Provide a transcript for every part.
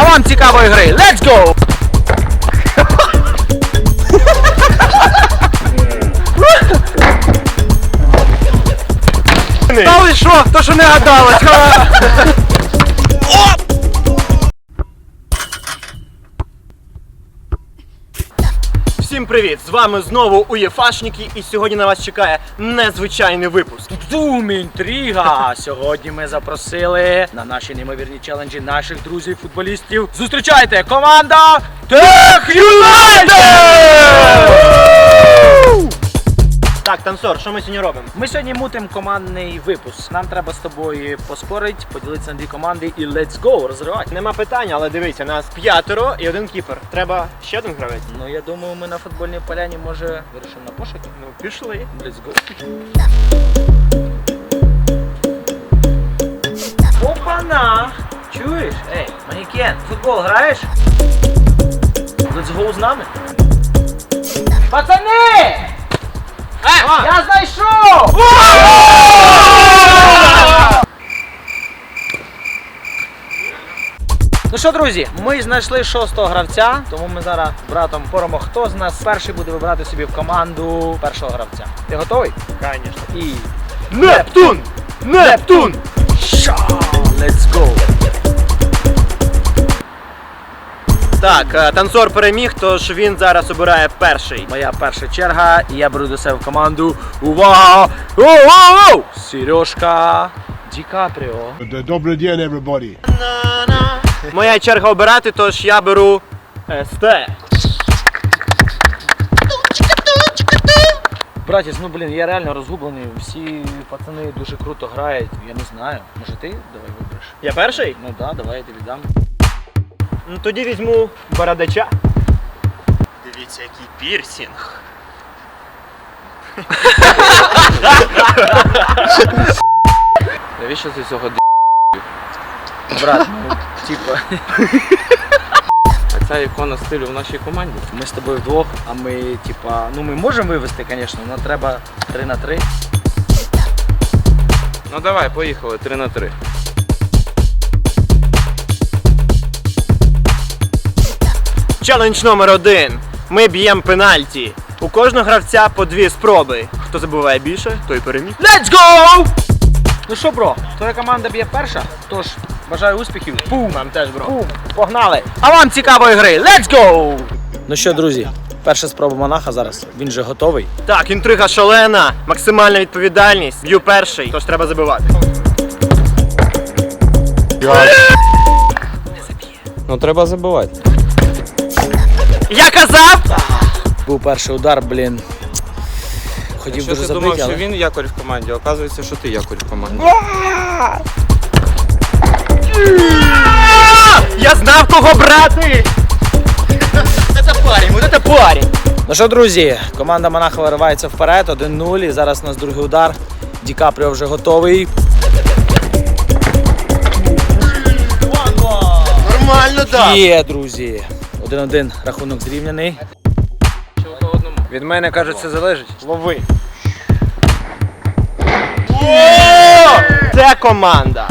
А вам цікавої гри. Let's go! Та ви що? То що не гадалось? Привіт! З вами знову УЄФАшники, і сьогодні на вас чекає незвичайний випуск. Дум інтрига! Сьогодні ми запросили на наші неймовірні челенджі наших друзів-футболістів. Зустрічайте команда Тех Юнайтед! Так, танцор, що ми сьогодні робимо? Ми сьогодні мутимо командний випуск. Нам треба з тобою поспорити, поділитися на дві команди і let's go, розривати. Нема питань, але дивіться, нас п'ятеро і один кіпер. Треба ще один гравець. Ну я думаю, ми на футбольній поляні може вирішимо на пошуки. Ну, пішли. Let's go. Опана! Чуєш? Ей, манікен, футбол граєш? Let's go з нами. Пацани! Я знайшов! Ну що, друзі, ми знайшли шостого гравця, тому ми зараз з братом поримо, хто з нас перший буде вибирати собі в команду першого гравця. Ти готовий? Звісно. І Нептун! Нептун! Let's go! Так, е, танцор переміг, тож він зараз обирає перший. Моя перша черга, і я беру до себе в команду. Увага! Оу! Сережка Ді Капріо. Добрый день, everybody. Моя черга обирати, тож я беру СТ. Братець, ну блін, я реально розгублений. Всі пацани дуже круто грають. Я не знаю. Може ти давай вибереш? Я перший? Ну так, да, давай я тобі дам. Ну тоді візьму бородача. Дивіться, який пірсінг. Навіщо ти цього д***? Брат, ну типа. А ця ікона стилю в нашій команді. Ми з тобою вдвох, а ми, типа, ну ми можемо вивести, звісно, але треба 3 на 3. Ну давай, поїхали, 3 на 3. Челендж номер один. Ми б'ємо пенальті. У кожного гравця по дві спроби. Хто забуває більше, той переміг. Let's go! Ну що, бро, твоя команда б'є перша, тож бажаю успіхів. Пум! Нам теж, бро. Пум! Погнали! А вам цікавої гри! Let's go! Ну що, друзі, перша спроба монаха зараз. Він же готовий. Так, інтрига шалена, максимальна відповідальність. Б'ю перший, тож треба забивати. Ну треба забивати. Я казав! Був перший удар, блін. Хотів Якщо дуже ти забити, думав, але... що він якорь в команді, оказується, що ти якорь в команді. Я знав, кого брати! Це парень, вот це парень. Ну що, друзі, команда Монаха виривається вперед, 1-0. І зараз у нас другий удар. Ді Капріо вже готовий. Нормально, так. Є, друзі. 1-1 рахунок зрівняний. Від мене кажуть, це залежить. Лови. Це команда.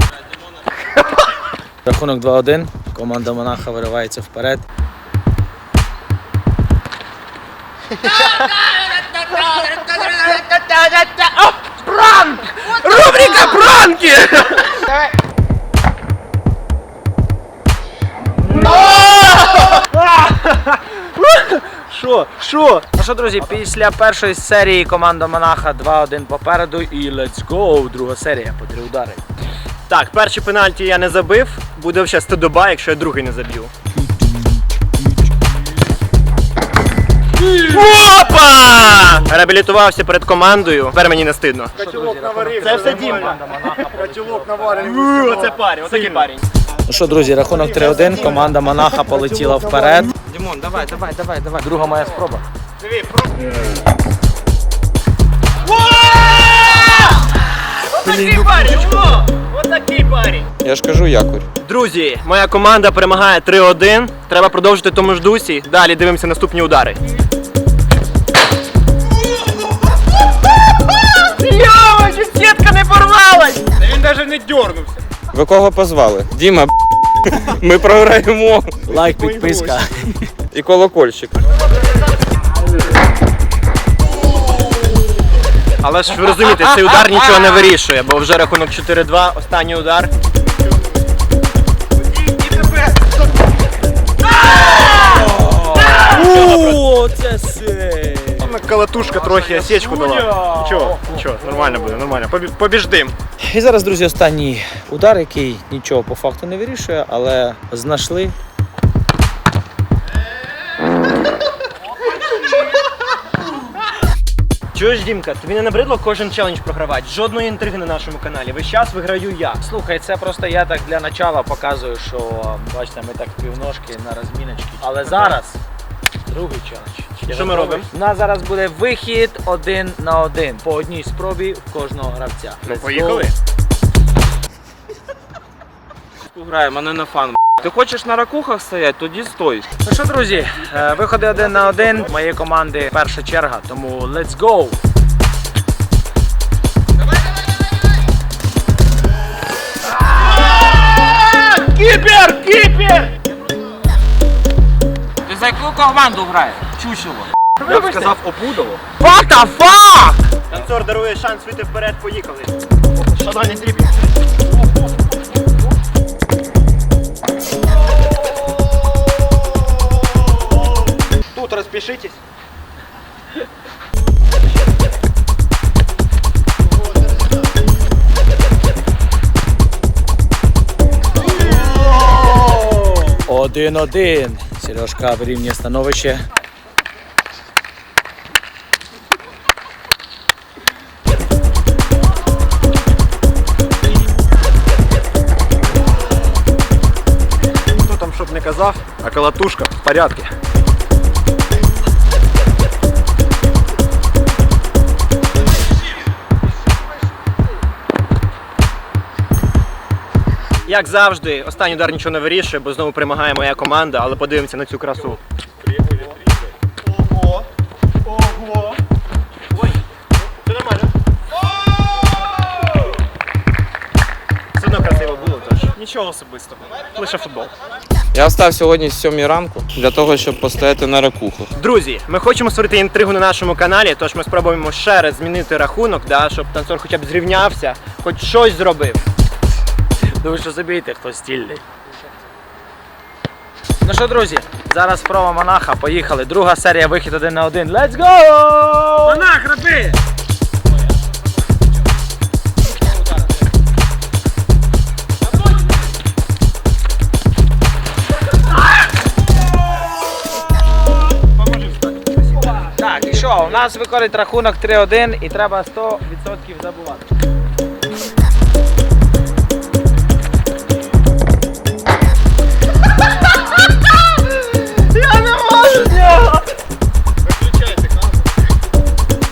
Рахунок 2-1. Команда Монаха виривається вперед. Пранк! Рубрика пранки! Що? Що? Ну що, друзі, після першої серії команда Монаха 2-1 попереду і let's go! Друга серія по три удари. Так, перший пенальті я не забив. Буде вже стидоба, якщо я другий не заб'ю. Опа! Реабілітувався перед командою. Тепер мені не стидно. Це все Дімка. Оце парень, отакий парень. Ну що, друзі, рахунок 3-1. Команда Монаха полетіла вперед. Дімон, давай, давай, давай, давай. Друга моя спроба. Отакий парень, о! Отакий парень. Я ж кажу якорь. Друзі, моя команда перемагає 3-1. Треба продовжити тому ж дусі. Далі дивимося наступні удари. Ви кого позвали? Діма, б**, Ми програємо. Лайк, підписка. І колокольчик. Але ж ви розумієте, цей удар нічого не вирішує, бо вже рахунок 4-2, останній удар. Калатушка трохи осечку дала. Нічого, нічого, нормально буде, нормально. Побіждим. І зараз, друзі, останній удар, який нічого по факту не вирішує, але знайшли. Чуєш, Дімка, тобі не набридло кожен челендж програвати? Жодної інтриги на нашому каналі. Весь час виграю я. Слухай, це просто я так для начала показую, що бачите, ми так півножки на розміночки. Але зараз другий челендж. Що ми робимо? У нас зараз буде вихід один на один по одній спробі в кожного гравця. Ну, поїхали. go. мене на фан. Ти хочеш на ракухах стояти, тоді стой. Ну що, друзі, е, виходи один на один. Моєї команди перша черга, тому let's go! За яку команду граєш? Чучело. Я б сказав опудово. What the fuck? Танцор дарує шанс вийти вперед, поїхали. Шанальний дрібінг. Тут розпишитесь. Один-один. Сережка вирівнює становище. Хто там щоб не казав, а калатушка в порядку. Як завжди, останній удар нічого не вирішує, бо знову перемагає моя команда, але подивимося на цю красу. Ого! Ого! Ой! Це нормально. Все одно красиво було, тож нічого особистого. Лише футбол. Я встав сьогодні з 7 ранку для того, щоб постояти на ракухах. Друзі, ми хочемо створити інтригу на нашому каналі, тож ми спробуємо ще раз змінити рахунок, да, щоб танцор хоча б зрівнявся, хоч щось зробив. Думаю, що забійте, хто стільний. Ну що, друзі, зараз спроба монаха. Поїхали. Друга серія вихід один на один. Let's go! Монах, роби! Так, і що? У нас виходить рахунок 3-1 і треба 100% забувати.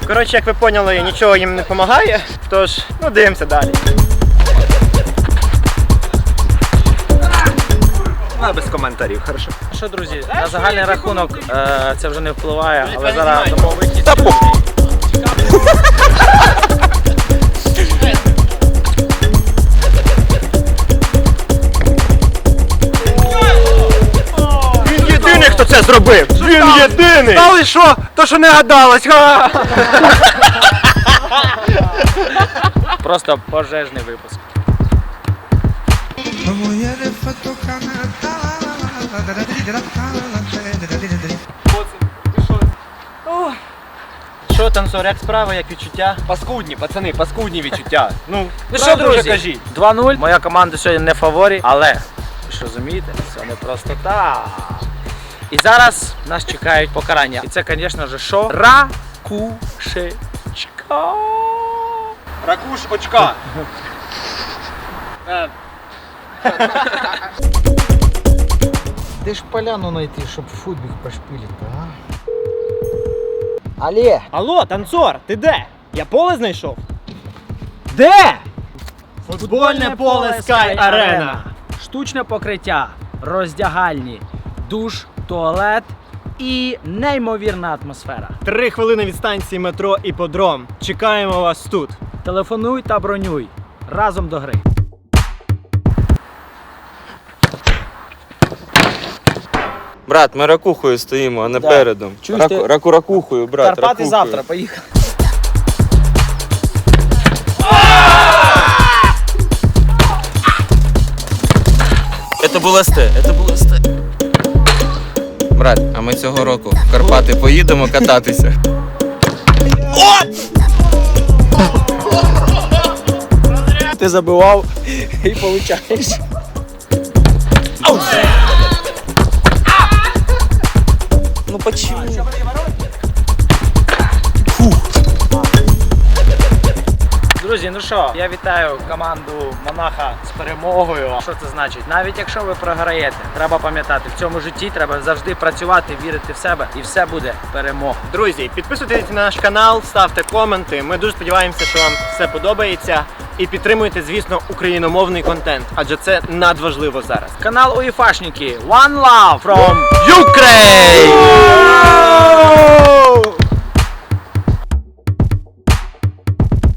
Коротше, як ви поняли, нічого їм не допомагає, тож ну дивимося далі. А, без коментарів, хорошо. Що, друзі, на загальний рахунок е, це вже не впливає, але зараз дамо хто це зробив! Він єдиний! Стали що? То, що не гадалось! Ха! Просто пожежний випуск. Що, танцор, як справи, як відчуття? Паскудні, пацани, паскудні відчуття. Ну, Ну що, правду вже друзі, кажіть. 2-0. Моя команда сьогодні не в фаворі, але ви що розумієте, це не просто так. І зараз нас чекають покарання. І це, звісно ж, що? Ракушечка. Ракуш очка. Де ж поляну знайти, щоб футбік пошпилити, а? Але! Алло, танцор, ти де? Я поле знайшов? Де? Футбольне поле Sky Arena. Штучне покриття, роздягальні, душ, туалет і неймовірна атмосфера. Три хвилини від станції метро Іподром. Чекаємо вас тут. Телефонуй та бронюй. Разом до гри. Брат, ми ракухою стоїмо, а не Да. передом. Чуєш Раку, ти? раку ракухою, брат. Карпати ракухою. завтра, поїхали. Це було СТ, це було СТ. Брат, а ми цього року в Карпати поїдемо кататися. Ти забивав і получаєш. Ну почему? Друзі, ну що, я вітаю команду Монаха з перемогою. Що це значить? Навіть якщо ви програєте, треба пам'ятати, в цьому житті треба завжди працювати, вірити в себе, і все буде перемога. Друзі, підписуйтесь на наш канал, ставте коменти. Ми дуже сподіваємося, що вам все подобається. І підтримуйте, звісно, україномовний контент, адже це надважливо зараз. Канал УЄФАшники One Love from Ukraine!